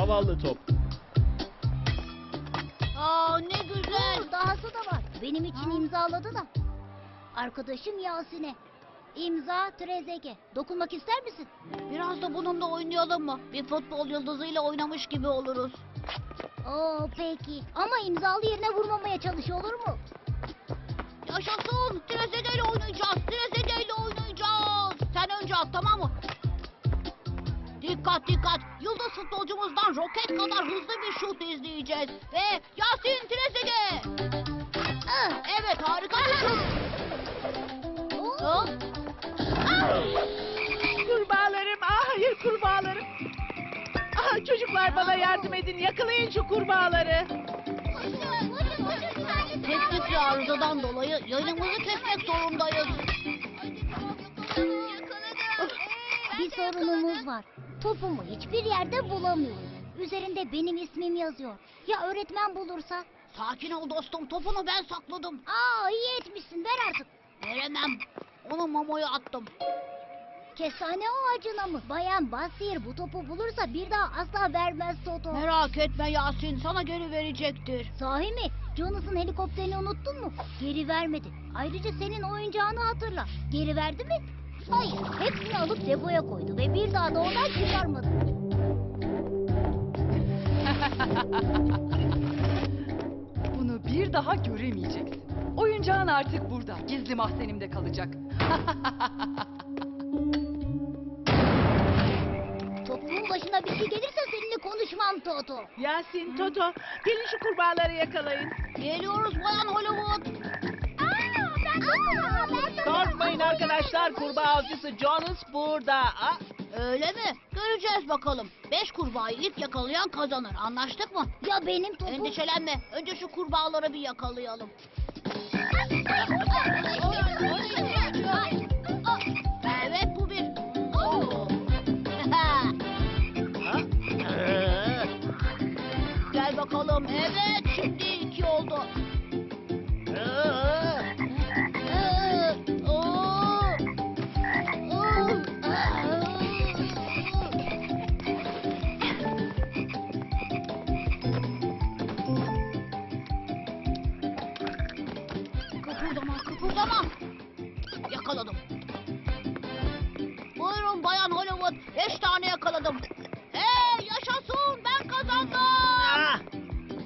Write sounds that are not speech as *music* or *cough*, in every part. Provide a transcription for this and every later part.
Zavallı top. Aa ne güzel. Dur, dahası da var. Benim için imzaladı da. Arkadaşım Yasin'e. İmza Trezege. Dokunmak ister misin? Biraz da bununla oynayalım mı? Bir futbol yıldızıyla oynamış gibi oluruz. Oo peki. Ama imzalı yerine vurmamaya çalış olur mu? Yaşasın. Trezegeyle oynayacağız. Trezegeyle oynayacağız. Sen önce at tamam mı? Dikkat dikkat. Yıldız futbolcumuzdan roket kadar hızlı bir şut izleyeceğiz. Ve Yasin Trezege. Ah, Evet harika bir şut. Kurbağalarım, ah hayır kurbağalarım. Ah çocuklar bana yardım edin, yakalayın şu kurbağaları. Teknik bir arızadan dolayı yayınımızı kesmek zorundayız. Bir sorunumuz var. Topumu hiçbir yerde bulamıyorum. Üzerinde benim ismim yazıyor. Ya öğretmen bulursa? Sakin ol dostum topunu ben sakladım. Aa iyi etmişsin ver artık. Veremem. Onu mamoya attım. Kestane ağacına mı? Bayan Basir bu topu bulursa bir daha asla vermez Toto. Merak etme Yasin sana geri verecektir. Sahi mi? Jonas'ın helikopterini unuttun mu? Geri vermedi. Ayrıca senin oyuncağını hatırla. Geri verdi mi? Hayır. Hepsini alıp depoya koydu ve bir daha da oradan çıkarmadı. *laughs* Bunu bir daha göremeyeceksin. Oyuncağın artık burada. Gizli mahzenimde kalacak. *laughs* Topumun başına bir şey gelirse seninle konuşmam Toto. Yasin, Toto, gelin şu kurbağaları yakalayın. Geliyoruz Bayan Hollywood. Korkmayın arkadaşlar. Kurbağa avcısı Jonas burada. Aa, Öyle mi? Göreceğiz bakalım. Beş kurbağayı ilk yakalayan kazanır. Anlaştık mı? Ya benim topum. Endişelenme. Önce şu kurbağaları bir yakalayalım. Kıpırdama. Yakaladım. Buyurun Bayan Hollywood. Beş tane yakaladım. Hey yaşasın ben kazandım. Ah,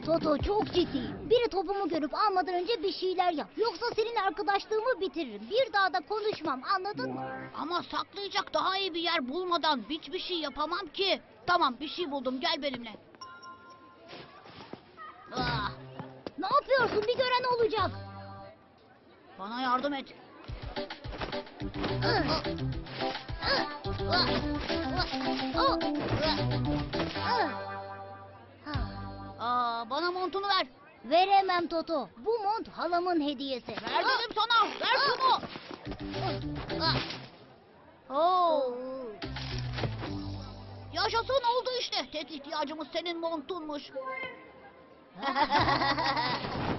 Toto çok ciddiyim. Biri topumu görüp almadan önce bir şeyler yap. Yoksa senin arkadaşlığımı bitiririm. Bir daha da konuşmam anladın mı? Ama saklayacak daha iyi bir yer bulmadan hiçbir şey yapamam ki. Tamam bir şey buldum gel benimle. Ah, Ne yapıyorsun bir gören olacak. Bana yardım et. Aa, bana montunu ver. Veremem Toto. Bu mont halamın hediyesi. Ver dedim sana. Ver şunu. Oo. Yaşasın oldu işte. Tek ihtiyacımız senin montunmuş. *laughs*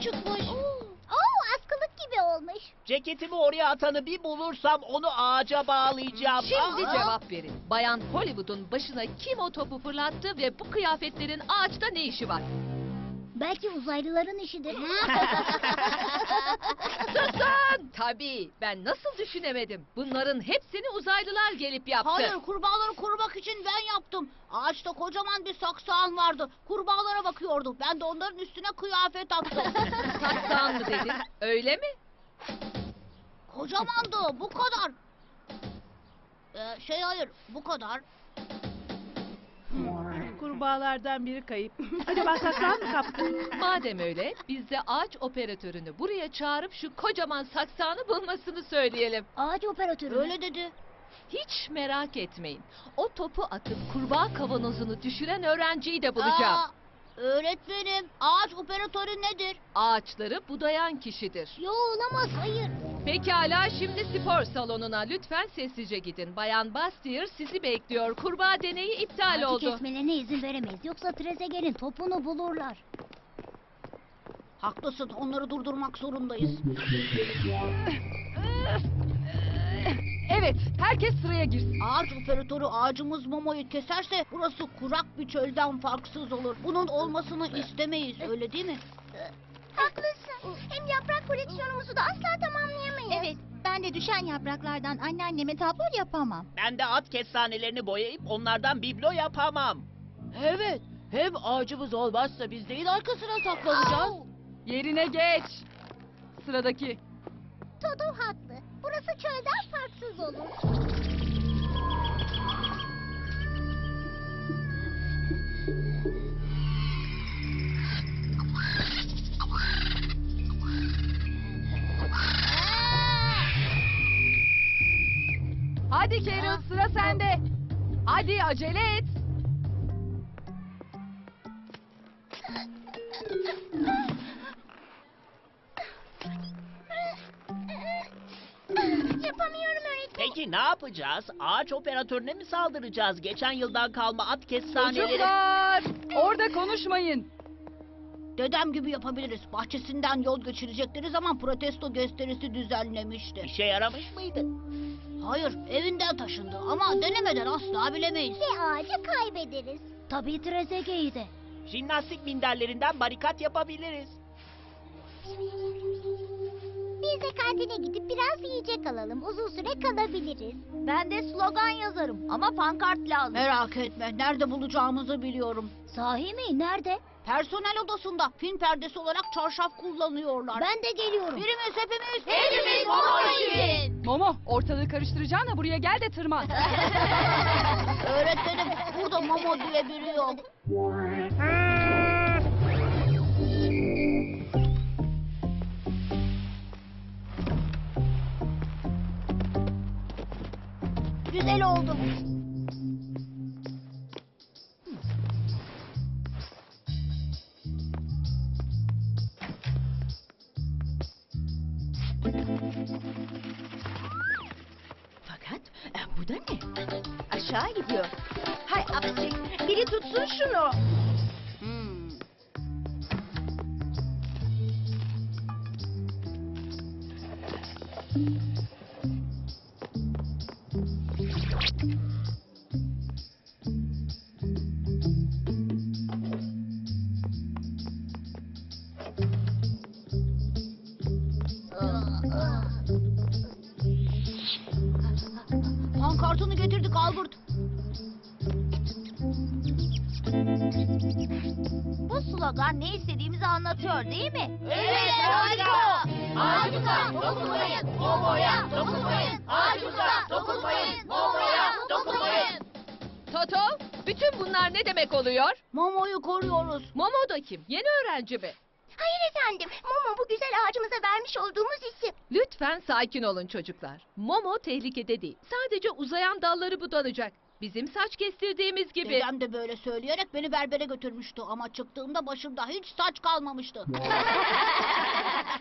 çıkmış. Oo, askılık gibi olmuş. Ceketimi oraya atanı bir bulursam onu ağaca bağlayacağım. Şimdi Aa, cevap verin. Bayan Hollywood'un başına kim o topu fırlattı ve bu kıyafetlerin ağaçta ne işi var? Belki uzaylıların işidir. *laughs* Susun! Tabii. Ben nasıl düşünemedim? Bunların hepsini uzaylılar gelip yaptı. Hayır kurbağaları korumak için ben yaptım. Ağaçta kocaman bir saksağın vardı. Kurbağalara bakıyordu. Ben de onların üstüne kıyafet attım. *laughs* Saksağın mı dedin? Öyle mi? Kocamandı bu kadar. Ee, şey hayır bu kadar. Kurbağalardan biri kayıp. *laughs* Acaba saklan mı kaptı? Madem öyle biz de ağaç operatörünü buraya çağırıp şu kocaman saksağını bulmasını söyleyelim. Ağaç operatörü. Öyle dedi. Hiç merak etmeyin. O topu atıp kurbağa kavanozunu düşüren öğrenciyi de bulacağım. Aa, öğretmenim ağaç operatörü nedir? Ağaçları budayan kişidir. Yo olamaz hayır. Pekala şimdi spor salonuna lütfen sessizce gidin. Bayan Bastier sizi bekliyor. Kurbağa deneyi iptal Ağacı oldu. kesmelerine izin veremeyiz. Yoksa Trezeguet'in topunu bulurlar. Haklısın onları durdurmak zorundayız. *laughs* Evet, herkes sıraya girsin. Ağaç operatörü ağacımız Momo'yu keserse burası kurak bir çölden farksız olur. Bunun olmasını istemeyiz öyle değil mi? Haklısın. Hem yaprak koleksiyonumuzu da asla tamamlayamayız. Evet. Ben de düşen yapraklardan anneanneme tablo yapamam. Ben de at kestanelerini boyayıp onlardan biblo yapamam. Evet. Hem ağacımız olmazsa biz neyin arkasına saklanacağız? Yerine geç. Sıradaki. Toto haklı. Burası çölden farksız olur. Hadi Carol sıra sende. Hadi acele et. Yapamıyorum öğretmenim. Peki ne yapacağız? Ağaç operatörüne mi saldıracağız? Geçen yıldan kalma at kestaneleri. Çocuklar orada konuşmayın. Dedem gibi yapabiliriz. Bahçesinden yol geçirecekleri zaman protesto gösterisi düzenlemişti. İşe yaramış mıydı? Hayır, evinden taşındı ama denemeden asla bilemeyiz. Ve ağacı kaybederiz. Tabii Trezeguet'i de. Jimnastik minderlerinden barikat yapabiliriz. Biz de kantine gidip biraz yiyecek alalım. Uzun süre kalabiliriz. Ben de slogan yazarım ama pankart lazım. Merak etme, nerede bulacağımızı biliyorum. Sahi mi? Nerede? Personel odasında film perdesi olarak çarşaf kullanıyorlar. Ben de geliyorum. Birimiz hepimiz. Hepimiz Momo için. Momo ortalığı karıştıracağına buraya gel de tırman. *laughs* Öğretmenim, burada Momo diye biri yok. *laughs* Güzel oldu. Fakat e, bu da ne? Aşağı gidiyor. Hay aksi. Biri tutsun şunu. Getirdik Albert. Bu slogan ne istediğimizi anlatıyor değil mi? Evet, harika. Ağacımıza dokunmayın, Momo'ya dokunmayın. Ağacımıza dokunmayın, Momo'ya dokunmayın. Toto, bütün bunlar ne demek oluyor? Momo'yu koruyoruz. Momo da kim? Yeni öğrenci mi? Hayır efendim. Momo bu güzel ağacımıza vermiş olduğumuz isim. Lütfen sakin olun çocuklar. Momo tehlikede değil. Sadece uzayan dalları budanacak. Bizim saç kestirdiğimiz gibi. Dedem de böyle söyleyerek beni berbere götürmüştü ama çıktığımda başımda hiç saç kalmamıştı. *laughs*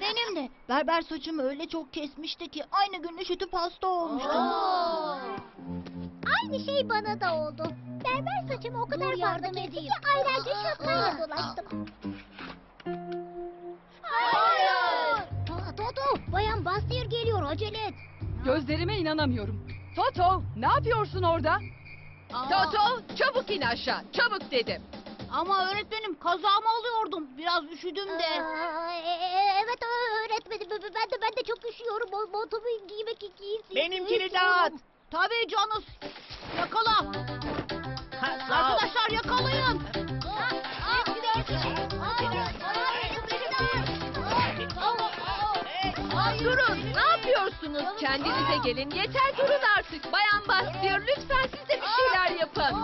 Benim de. Berber saçımı öyle çok kesmişti ki aynı gün üşütüp hasta olmuştum. Aynı şey bana da oldu. Berber saçımı o kadar fazla kesti ki aylarca şapkayla dolaştım. Bayan Bastier geliyor, acele et. Gözlerime inanamıyorum. Toto, ne yapıyorsun orada? Aa, Toto, çabuk in aşağı. Çabuk dedim. Ama öğretmenim kazağımı alıyordum. Biraz üşüdüm de. Aa, e- e- evet öğretmenim, ben de ben de çok üşüyorum. Mo- Montumu giymek giysin. Benimkini de at. Tabii canız. Yakala. Ha, sağ ol. Arkadaşlar yakalayın. Durun, ne yapıyorsunuz? Kendinize gelin. Yeter durun artık. Bayan Bastier, lütfen siz de bir şeyler yapın.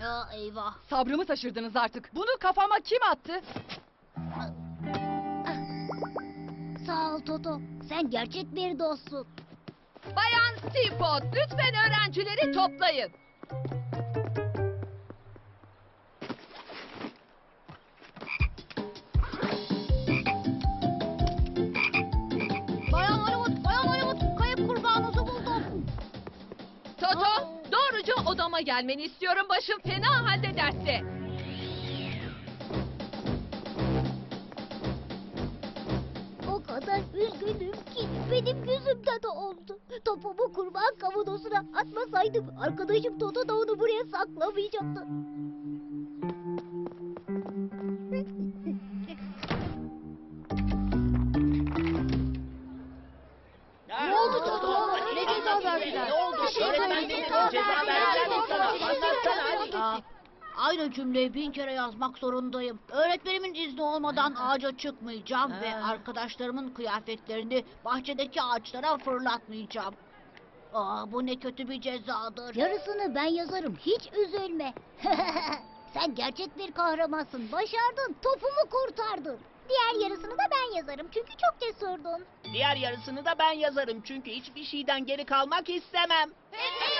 Ya eyvah. Sabrımı taşırdınız artık. Bunu kafama kim attı? Sağ ol Toto. Sen gerçek bir dostsun. Bayan Steamboat, lütfen öğrencileri toplayın. Toto doğruca odama gelmeni istiyorum. Başım fena halde dertte. O kadar üzgünüm ki benim yüzümden de oldu. Topumu kurban kavanozuna atmasaydım arkadaşım Toto da onu buraya saklamayacaktı. Ceza ceza verdiler. verdiler mi sana? Anlatsana hadi. Aa, Aynı cümleyi bin kere yazmak zorundayım. Öğretmenimin izni olmadan ağaca çıkmayacağım ve arkadaşlarımın kıyafetlerini bahçedeki ağaçlara fırlatmayacağım. Aa, bu ne kötü bir cezadır. Yarısını ben yazarım. Hiç üzülme. *laughs* Sen gerçek bir kahramansın. Başardın. Topumu kurtardın. Diğer yarısını da ben yazarım. Çünkü çok cesurdun. Diğer yarısını da ben yazarım çünkü hiçbir şeyden geri kalmak istemem. Hey!